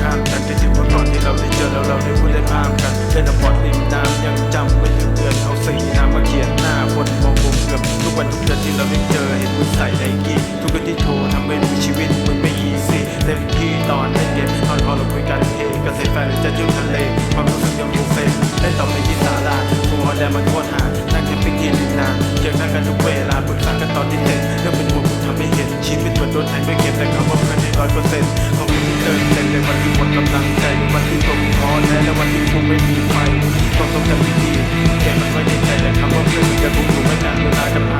ข้างกันแต่ที่วันก่อนที่เราได้เจอแล้วเราได้พูดได้นอ้ามกันเล่นอพอร์ตริมน้ำยังจำไม่ลืมเดือนเอาสีน้ำมาเขียนหน้าคนมองผมเกือบทุกวันทุกเดือนที่เราได้เจอเห็นมึงใส่ในกีทุกคนที่โทรทำให้มีชีวิตมันไม่อีซี่เต็มที่ตอนเล่นเย็นตอนพอเราคุยกันเองกับเซฟแฟนจะเที่ทะเลความรู้สึกยังอยู่เฟเล่นต่อไปที่ศาลาฟูฮอลแลนด์มันโคตรหานั่งแคมปิ้งที่ลิมน้ำเจอหน้ากันทุกเวลาปรึกษากันตอนที่เต้นเรื่องเป็นห่วงทำให้เห็นชีวิตเหมือนโดนแทงด้เกมแต่คำว่าเพื่อนได้ร้อยเปอร์เซ็นต์ กำลังใจในวันที่ตกท้อแท้และวันที่คงไม่มีไฟความทรงจำที่ดีเก็บมันไว้ในใจและคำว่าเพื่อนจะคงอยู่ไม่นานเวลาจะผ่าน